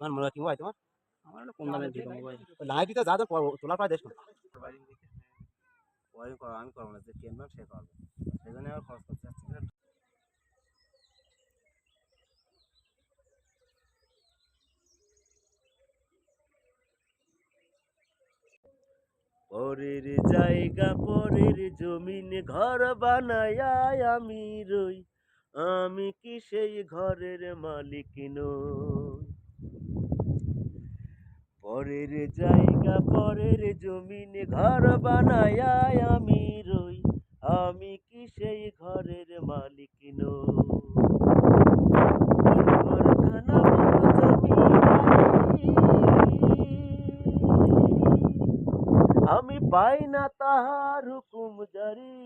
তোমার মনে হয় কি হয় তোমার আমার কম দামের দিকে মোবাইল আমি করব যে কিনবেন সে করবে সেই জন্য আমার খরচ। পরের জায়গা, পরের জমিন ঘর বানায় আমি রই। আমি কি সেই ঘরের মালিক নই? পরের জায়গা, পরের জমিন ঘর বানায় আমি রই। আমি কি সেই ঘরের মালিক নই ঘরখানা মতো জমি আমি পাই না তাহার হুকুম জারি।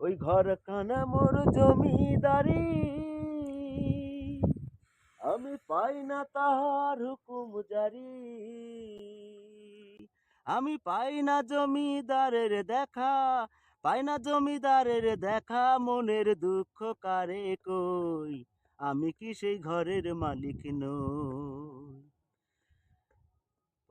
ওই ঘর কানা মোর জমিদারি। আমি পাই না তাহার হুকুম জারি। আমি পাই না জমিদারের দেখা, পাই না জমিদারের দেখা মনের দুঃখ কারে কই? আমি কি সেই ঘরের মালিক নই?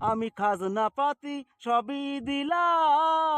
আমি খাজনা পাতি সবই দিলাম।